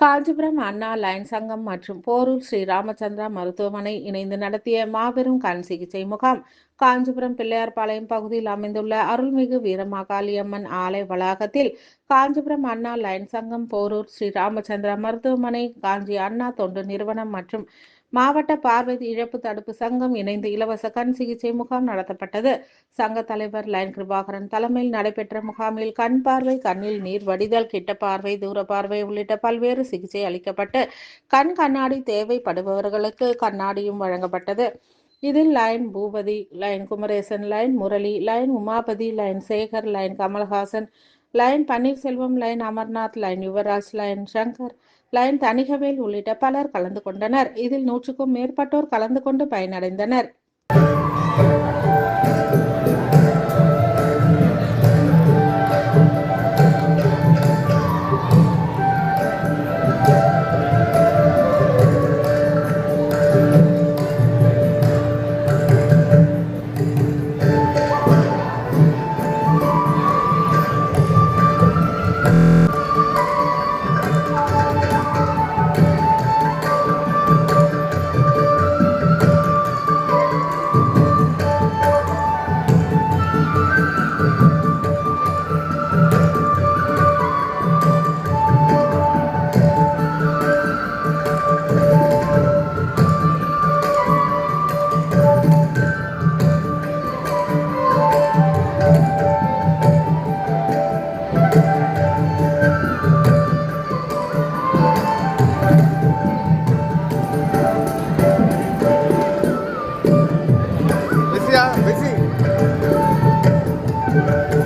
காஞ்சிபுரம் அண்ணா line சங்கம் மற்றும் போரூர் ஸ்ரீ ராமச்சந்திரா மருத்துவமனை இணைந்து நடத்திய மாபெரும் கண் சிகிச்சை முகாம். காஞ்சிபுரம் பிள்ளையார்பாளையம் பகுதியில் அமைந்துள்ள அருள்மிகு வீரமாகாளியம்மன் ஆலய வளாகத்தில் காஞ்சிபுரம் அண்ணா லயன் சங்கம் போரூர் ஸ்ரீ ராமச்சந்திரா மருத்துவமனை காஞ்சி அண்ணா தொண்டு நிறுவனம் மற்றும் மாவட்ட பார்வை இழப்பு தடுப்பு சங்கம் இணைந்து இலவச கண் சிகிச்சை முகாம் நடத்தப்பட்டது. சங்க தலைவர் லைன் கிருபாகரன் தலைமையில் நடைபெற்ற முகாமில் கண் பார்வை கண்ணில் நீர் வடிதல் கிட்ட பார்வை தூர பார்வை உள்ளிட்ட பல்வேறு சிகிச்சை அளிக்கப்பட்டு கண் கண்ணாடி தேவைப்படுபவர்களுக்கு கண்ணாடியும் வழங்கப்பட்டது. இதில் line Boopathi line Kumaresan line Murali line Umapathi line Sekar line Kamal Haasan line Panneerselvam line Amarnath line Yuvaraj line Shankar line Thanigavel உள்ளிட்ட பலர் கலந்து கொண்டனர். இதில் நூற்றுக்கும் மேற்பட்டோர் கலந்து கொண்டு பயனடைந்தனர்.